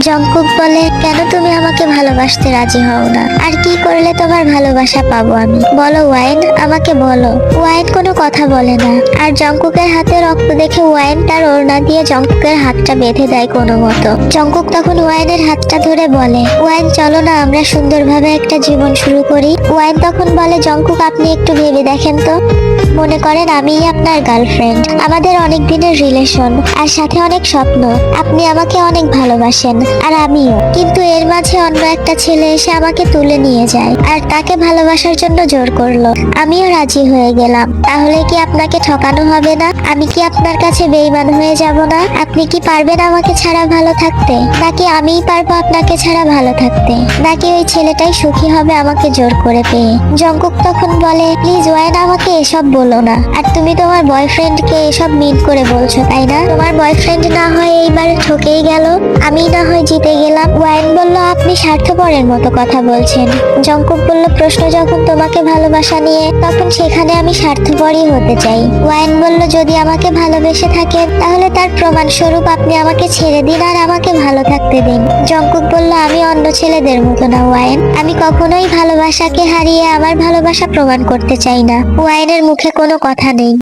Jungkook বলে, কেন তুমি আমাকে ভালোবাসতে রাজি হও না? আর কি করলে তোমার ভালোবাসা পাবো আমি? বলো, ওয়াইন, আমাকে বলো। ওয়াইন কোনো কথা বলে না। আর জঙ্কুকের হাতে রক্ত দেখে ওয়াইন তার ওড়না দিয়ে জঙ্কুকের হাতটা বেঁধে দেয় কোনো মতো। জঙ্কুক তখন ওয়াইনের হাতটা ধরে বলে, ওয়াইন, চলো না, আমরা সুন্দরভাবে একটা জীবন শুরু করি। ওয়াইন তখন বলে, জঙ্কুক, আপনি একটু ভেবে দেখেন তো। মনে করেন, আমিই আপনার গার্লফ্রেন্ড। আমাদের অনেক দিনের রিলেশন, আর সাথে অনেক স্বপ্ন। আপনি আমাকে অনেক ভালোবাসেন। আর আমিও। কিন্তু এর মাঝে অন্য একটা ছেলে এসে আমাকে তুলে নিয়ে যায় আর তাকে ভালোবাসার জন্য জোর করল। আমিও রাজি হয়ে গেলাম। তাহলে কি আপনাকে ঠকানো হবে না? আমি কি আপনার কাছে বেইমান হয়ে যাব না? আপনি কি পারবেন আমাকে ছাড়া ভালো থাকতে? নাকি আমিই পারব আপনাকে ছাড়া ভালো থাকতে? নাকি ওই ছেলেটাই সুখী হবে আমাকে জোর করে পেয়ে? জঙ্কুক তখন বলে, প্লিজ ওয়াইন, আমাকে এসব বলো না। আর তুমি তোমার বয়ফ্রেন্ডকে এসব মিট করে বলছো, তাই না? তোমার বয়ফ্রেন্ড না হয় এইবার ঠকেই গেল। আমি না জিতে গেলাম। ওয়াইন বলল, আপনি স্বার্থপরের মতো কথা বলছেন। জঙ্কুক বলল, প্রশ্ন যখন তোমাকে ভালোবাসা নিয়ে, তখন সেখানে আমি স্বার্থপরই হতে চাই। ওয়াইন বলল, যদি আমাকে ভালোবেসে থাকেন, তাহলে তার প্রমাণ স্বরূপ আপনি আমাকে ছেড়ে দিন আর আমাকে ভালো থাকতে দিন। জঙ্কুক বলল, আমি অন্য ছেলেদের মতো না, ওয়াইন। আমি কখনোই ভালোবাসাকে হারিয়ে আমার ভালোবাসা প্রমাণ করতে চাই না। ওয়াইনের মুখে কোনো কথা নেই।